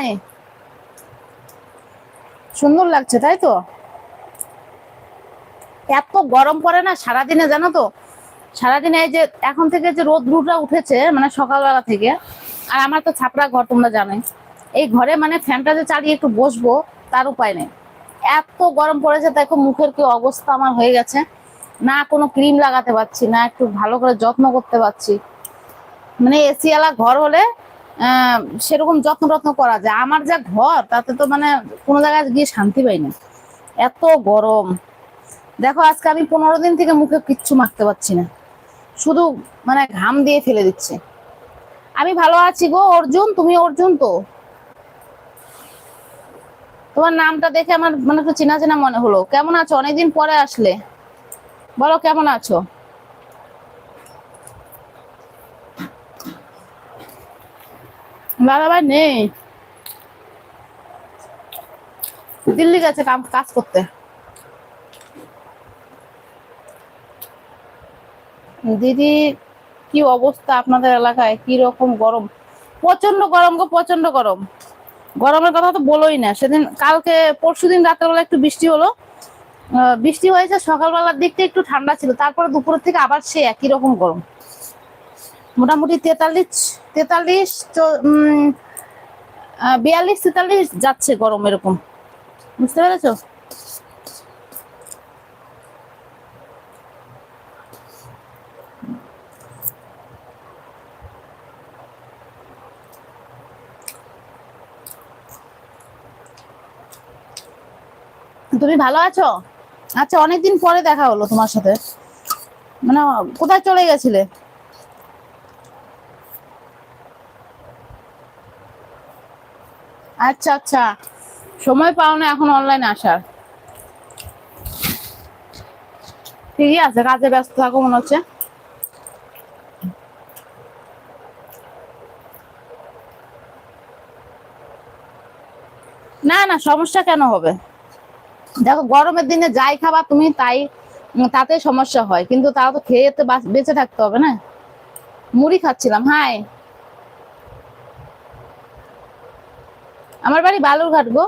High সুন্দর লাগছে, তাই তো? এত গরম পড়ে না সারাদিনে, জানো তো? সারাদিনে এই যে এখন থেকে যে রোদ রুটা উঠেছে মানে সকালবেলা থেকে, আর আমার তো ছাপড়া ঘর, তোমরা জানোই। এই ঘরে মানে ফ্যানটা যে চালিয়ে একটু বসবো, তার উপায় নেই। এত গরম পড়েছে, দেখো মুখের কি অবস্থা আমার হয়ে গেছে। না কোনো ক্রিম লাগাতে পারছি, না একটু ভালো করে যত্ন করতে পারছি। মানে এসিওয়ালা ঘর হলে সেরকম যত্ন টত্ন করা যায়। আমার যা ঘর, তাতে তো মানে কোনো জায়গায় গিয়ে শান্তি পাই না। এত গরম। দেখো, আজকে আমি পনেরো দিন থেকে মুখে কিচ্ছু মাখতে পারছি না। শুধু মানে ঘাম দিয়ে ফেলে দিচ্ছে। আমি ভালো আছি গো, অর্জুন, তুমি অর্জুন তো? তোমার নামটা দেখে আমার মানে একটু চেনা চেনা মনে হলো। কেমন আছো? অনেকদিন পরে আসলে। বলো, কেমন আছো? ভাই নেই। দিল্লি গেছে কাম কাজ করতে। দিদি, কি অবস্থা আপনাদের এলাকায়? কি রকম গরম? প্রচণ্ড গরম গো প্রচণ্ড গরম। গরমের কথা তো বলোই না। সেদিন কালকে পরশু পরশুদিন রাত্রেবেলা একটু বৃষ্টি হলো। বৃষ্টি হয়েছে, সকালবেলার দিকটা একটু ঠান্ডা ছিল। তারপরে দুপুরের থেকে আবার সে একই রকম গরম। মোটামুটি তেতাল্লিশ তেতাল্লিশ বিয়াল্লিশ, তেতাল্লিশ যাচ্ছে গরম এরকম। বুঝতে পেরেছ? তুমি ভালো আছো? আচ্ছা অনেকদিন পরে দেখা হলো তোমার সাথে। মানে কোথায় চলে গেছিলে? আচ্ছা আচ্ছা। সময় পাও না এখন অনলাইনে আসার। ঠিকই আছে, কাজে ব্যস্ত থাকো মনে হচ্ছে। না না, সমস্যা কেন হবে? দেখো, গরমের দিনে যাই খাবা তুমি তাই তাতে সমস্যা হয়। কিন্তু তাও তো খেয়ে বাঁচ- থাকতে হবে না? মুড়ি খাচ্ছিলাম হাই আমার বাড়ি বালুরঘাট গো।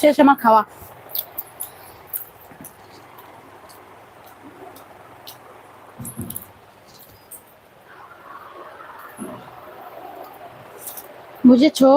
শেষ আমার খাওয়া। मुझे छो